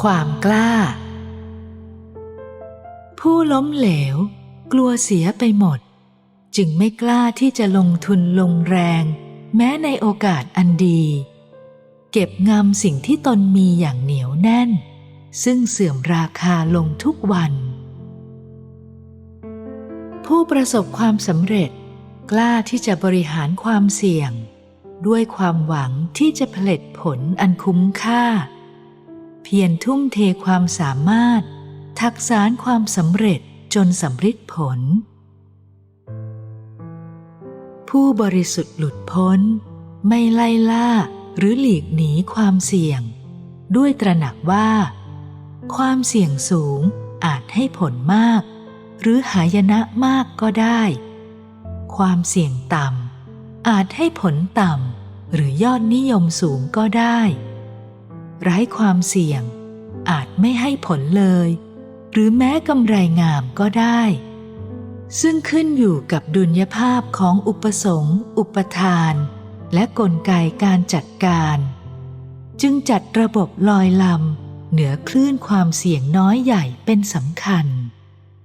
ความกล้า ผู้ล้มเหลว กลัวเสียไปหมด จึงไม่กล้าที่จะลงทุนลงแรง แม้ในโอกาสอันดี เก็บงำสิ่งที่ตนมีอย่างเหนียวแน่น ซึ่งเสื่อมราคาลงทุกวัน ผู้ประสบความสำเร็จ กล้าที่จะบริหารความเสี่ยง ด้วยความหวังที่จะผลิตผลอันคุ้มค่า พียรทุ่มเทความสามารถ ทักษานความสำเร็จจนสำฤทธิ์ผล ผู้บริสุทธิ์หลุดพ้น ไม่ไล่ล่าหรือหลีกหนีความเสี่ยง ด้วยตระหนักว่า ความเสี่ยงสูงอาจให้ผลมาก หรือหายนะมากก็ได้ ความเสี่ยงต่ำอาจให้ผลต่ำหรือยอดนิยมสูงก็ได้ ไร้ความเสี่ยง อาจไม่ให้ผลเลย หรือแม้กำไรงามก็ได้ ซึ่งขึ้นอยู่กับดุลยภาพของอุปสงค์ อุปทาน และกลไกการจัดการ จึงจัดระบบลอยลำเหนือคลื่นความเสี่ยงน้อยใหญ่เป็นสำคัญ